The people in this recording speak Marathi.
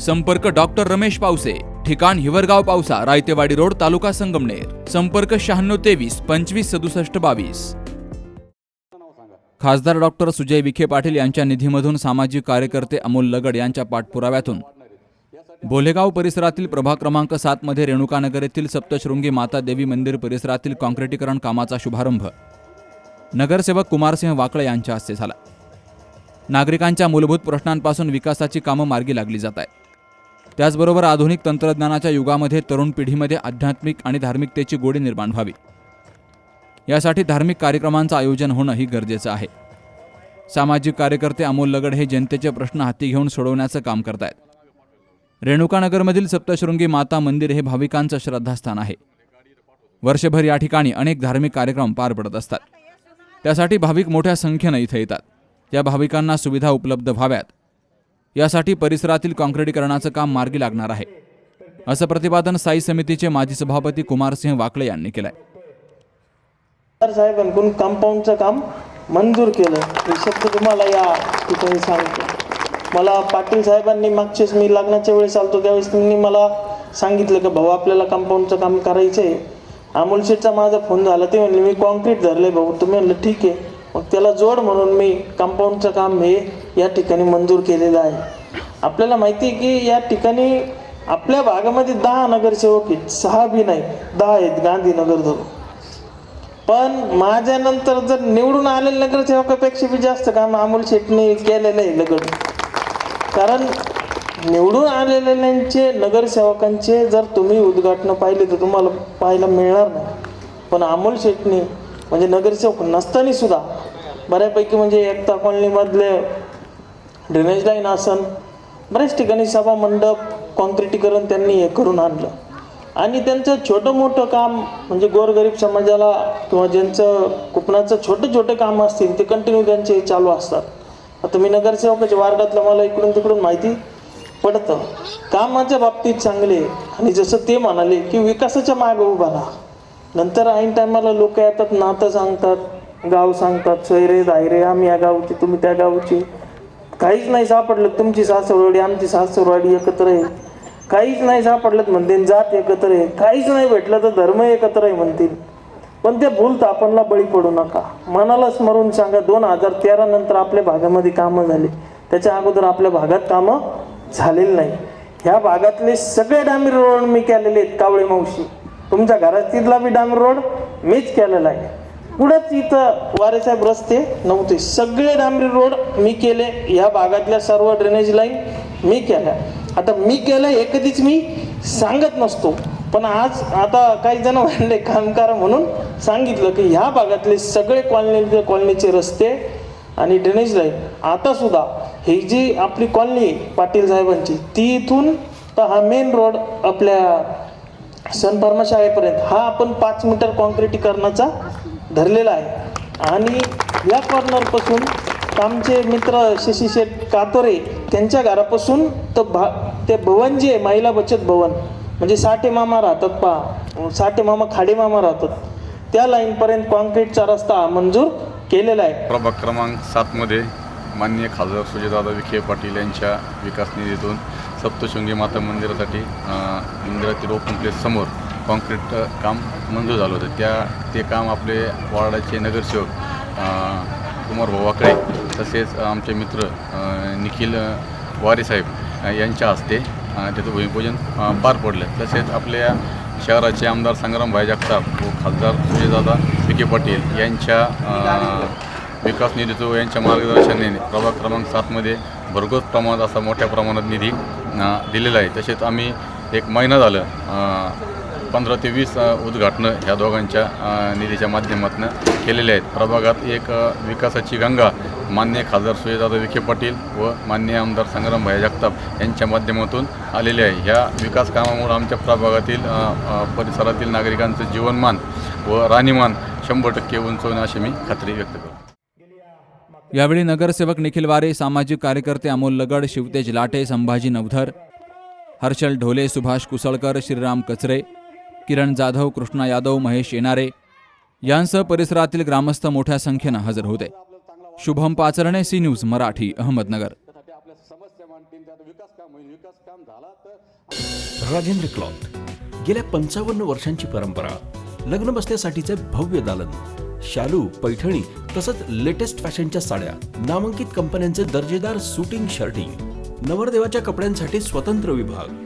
संपर्क डॉक्टर रमेश पावसे ठिकाण हिवरगाव पावसा रायतेवाडी रोड तालुका संगमनेर. संपर्क शहाण्णव तेवीस पंचवीस सदुसष्ट बावीस. खासदार डॉक्टर सुजय विखे पाटील यांच्या निधीमधून सामाजिक कार्यकर्ते अमोल लगड यांच्या पाठपुराव्यातून. बोलेगाव परिसरातील प्रभाग क्रमांक सात मध्ये रेणुकानगर येथील सप्तशृंगी माता देवी मंदिर परिसरातील कॉन्क्रिटीकरण कामाचा शुभारंभ. नगरसेवक कुमारसिंह वाकळे यांच्या हस्ते झाला. नागरिकांच्या मूलभूत प्रश्नांपासून विकासाची कामं मार्गी लागली जात आहेत. त्याचबरोबर आधुनिक तंत्रज्ञानाच्या युगामध्ये तरुण पिढीमध्ये आध्यात्मिक आणि धार्मिकतेची गोडी निर्माण व्हावी. यासाठी धार्मिक कार्यक्रमांचं आयोजन होणं ही गरजेचं आहे. सामाजिक कार्यकर्ते अमोल लगड हे जनतेचे प्रश्न हाती घेऊन सोडवण्याचं काम करतायत. रेणुकानगरमधील सप्तशृंगी माता मंदिर हे भाविकांचं श्रद्धास्थान आहे. वर्षभर या ठिकाणी अनेक धार्मिक कार्यक्रम पार पडत असतात. त्यासाठी भाविक मोठ्या संख्येनं इथं येतात. त्या भाविकांना सुविधा उपलब्ध व्हाव्यात. यासाठी परिसरातील काँक्रिटीकरणाचं काम मार्गी लागणार आहे. असं प्रतिपादन स्थायी समितीचे माजी सभापती कुमारसिंह वाकळे यांनी केलंय. तर साहेबांकडून कंपाऊंडचं काम मंजूर केलं. हे शब्द तुम्हाला या ठिकाणी सांगतो. मला पाटील साहेबांनी मागचेच मी लग्नाच्या वेळेस आलतो त्यावेळेस त्यांनी मला सांगितलं की भाऊ आपल्याला कंपाऊंडचं काम करायचं आहे. अमोल शेठचा माझा फोन झाला ते म्हणले मी कॉन्क्रीट धरले भाऊ. तुम्ही म्हणलं ठीक आहे. मग त्याला जोड म्हणून मी कंपाऊंडचं काम हे या ठिकाणी मंजूर केलेलं आहे. आपल्याला माहिती आहे की या ठिकाणी आपल्या भागामध्ये दहा नगरसेवक आहेत सहा बी नाही दहा आहेत गांधीनगर धरून. पण माझ्यानंतर जर निवडून आलेले नगरसेवकापेक्षा बी जास्त काम अमोल शेटने केलेलं आहे लगड. कारण निवडून आलेल्यांचे नगरसेवकांचे जर तुम्ही उद्घाटनं पाहिले तर तुम्हाला पाहायला मिळणार नाही. पण अमोल शेटने म्हणजे नगरसेवक नसताना सुद्धा बऱ्यापैकी म्हणजे एकता कॉलनीमधले ड्रेनेज लाईन आसन बऱ्याच ठिकाणी सभा मंडप कॉन्क्रिटीकरण त्यांनी हे करून आणलं. आणि त्यांचं छोटं मोठं काम म्हणजे गोरगरीब समाजाला किंवा ज्यांचं कुपनाचं छोटं छोटं काम असतील ते कंटिन्यू त्यांचे चालू असतात. आता मी नगरसेवकाच्या वार्डातलं मला इकडून तिकडून माहिती पडतं. कामाच्या बाबतीत चांगले आणि जसं ते म्हणाले की विकासाच्या मागे उभा राहा. नंतर ऐन टायमाला लोक येतात नातं सांगतात गाव सांगतात सोयरे दायरे आम्ही या गावची तुम्ही त्या गावची. काहीच नाही सापडलं तुमची सासरवाडी आमची सासरवाडी एकत्र आहे. काहीच नाही सापडलं म्हणतील जात एकत्र आहे. काहीच नाही भेटलं तर धर्म एकत्र आहे म्हणतील. पण ते भूल तापणला बळी पडू नका. मनाला स्मरून सांगा दोन हजार तेरा नंतर आपल्या भागामध्ये कामं झाले. त्याच्या अगोदर आपल्या भागात कामं झालेली नाही. ह्या भागातले सगळे डांबरी रोड मी केलेले आहेत कावळे मावशी. तुमच्या घरातीतला बी डांबरी रोड मीच केलेला आहे. पुढंच इथं वारेसाहेब रस्ते नव्हते. सगळे डांबरी रोड मी केले. ह्या भागातल्या सर्व ड्रेनेज लाईन मी केल्या. आता मी केलं हे कधीच मी सांगत नसतो. पण आज आता काही जण म्हणले काम म्हणून सांगितलं की ह्या भागातले सगळे कॉलनी कॉलनीचे रस्ते आणि ड्रेनेज लाईन आता सुद्धा ही जी आपली कॉलनी आहे पाटील साहेबांची ती इथून तर हा मेन रोड आपल्या सन फार्मा शाळेपर्यंत. हा आपण पाच मीटर कॉन्क्रिटीकरणाचा धरलेला आहे. आणि या कॉर्नरपासून आमचे मित्र शशी शेठ कातोरे त्यांच्या घरापासून तर भा ते भवन जे आहे महिला बचत भवन म्हणजे साठे मामा राहतात पा साठे मामा खाडे मामा राहतात. त्या लाईनपर्यंत कॉन्क्रीटचा रस्ता मंजूर केलेला आहे. प्रभाग क्रमांक सातमध्ये माननीय खासदार सुजयदादा विखे पाटील यांच्या विकास निधीतून सप्तशृंगी माता मंदिरासाठी अ, मंदिरातील ओपन प्लेस समोर कॉन्क्रीट काम मंजूर झालं होतं. त्या ते काम आपले वार्डाचे नगरसेवक कुमार भाऊ वाकळे तसेच आमचे मित्र निखिल वारेसाहेब यांच्या हस्ते त्याचं भूमिपूजन पार पडलं. तसेच आपल्या शहराचे आमदार संग्रामभाई जगताप व खासदार सुजयदादा विखे पाटील यांच्या विकास निधीतो यांच्या मार्गदर्शनाने प्रभाग क्रमांक सातमध्ये भरघोस प्रमाणात असा मोठ्या प्रमाणात निधी दिलेला आहे. तसेच आम्ही एक महिना झालं पंधरा ते वीस उद्घाटनं ह्या दोघांच्या निधीच्या माध्यमातून केलेले आहेत. प्रभागात एक विकासाची गंगा मान्य खासदार सुजयदादा विखे पाटील व मान्य आमदार संग्रामभाई जगताप यांच्या माध्यमातून आलेले आहे. ह्या विकास कामामुळे आमच्या प्रभागातील परिसरातील नागरिकांचं जीवनमान व राहणीमान शंभर टक्के उंचवणे अशी मी खात्री व्यक्त करतो. यावेळी नगरसेवक निखिल वारे सामाजिक कार्यकर्ते अमोल लगड शिवतेज लाटे संभाजी नवधर हर्षल ढोले सुभाष कुसळकर श्रीराम कचरे किरण जाधव कृष्णा यादव महेश येणारे यांसह परिसरातील ग्रामस्थ मोठ्या संख्येनं हजर होते. Shubham Pacharne C news Marathi Ahmednagar. Rajendra cloth. गेल्या पंचावन्न वर्षांची परंपरा लग्न बसण्यासाठीचे भव्य दालन शालू पैठणी तसंच लेटेस्ट फॅशनच्या साड्या नामांकित कंपन्यांचे दर्जेदार सुटिंग शर्टिंग नवरदेवाच्या कपड्यांसाठी स्वतंत्र विभाग